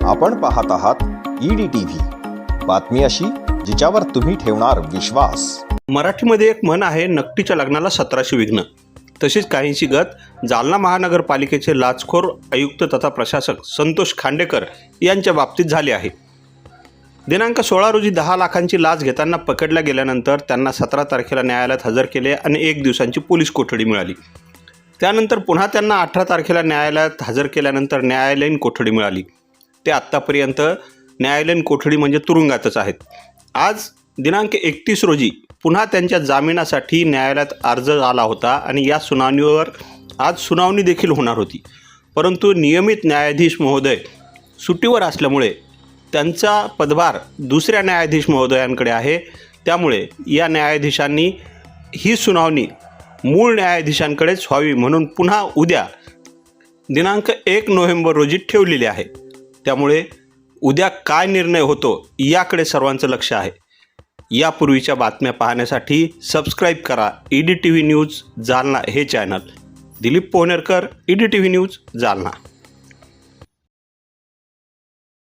आपण पाहत आहात ईडी टीव्ही बातमी अशी जिच्यावर तुम्ही ठेवणार विश्वास. मराठीमध्ये एक म्हण आहे नकटीच्या लग्नाला सतराशे विघ्न. तशीच काहींची गत जालना महानगरपालिकेचे लाचखोर आयुक्त तथा प्रशासक संतोष खांडेकर यांच्या बाबतीत झाली आहे. दिनांक सोळा रोजी दहा लाखांची लाच घेताना पकडल्या गेल्यानंतर त्यांना सतरा तारखेला न्यायालयात हजर केले आणि एक दिवसांची पोलीस कोठडी मिळाली. त्यानंतर पुन्हा त्यांना अठरा तारखेला न्यायालयात हजर केल्यानंतर न्यायालयीन कोठडी मिळाली. ते आत्तापर्यंत न्यायालयीन कोठडी म्हणजे तुरुंगातच आहेत. आज दिनांक एकतीस रोजी पुन्हा त्यांच्या जामिनासाठी न्यायालयात अर्ज आला होता आणि या सुनावणीवर आज सुनावणी देखील होणार होती. परंतु नियमित न्यायाधीश महोदय सुट्टीवर असल्यामुळे त्यांचा पदभार दुसऱ्या न्यायाधीश महोदयांकडे आहे. त्यामुळे या न्यायाधीशांनी ही सुनावणी मूळ न्यायाधीशांकडेच व्हावी म्हणून पुन्हा उद्या दिनांक एक नोव्हेंबर रोजी ठेवलेली आहे. त्यामुळे उद्या काय निर्णय होतो याकडे सर्वांचं लक्ष आहे. यापूर्वीच्या बातम्या पाहण्यासाठी सबस्क्राईब करा E D T V news Jalna हे channel Dilip Pohnerkar E D T V news Jalna.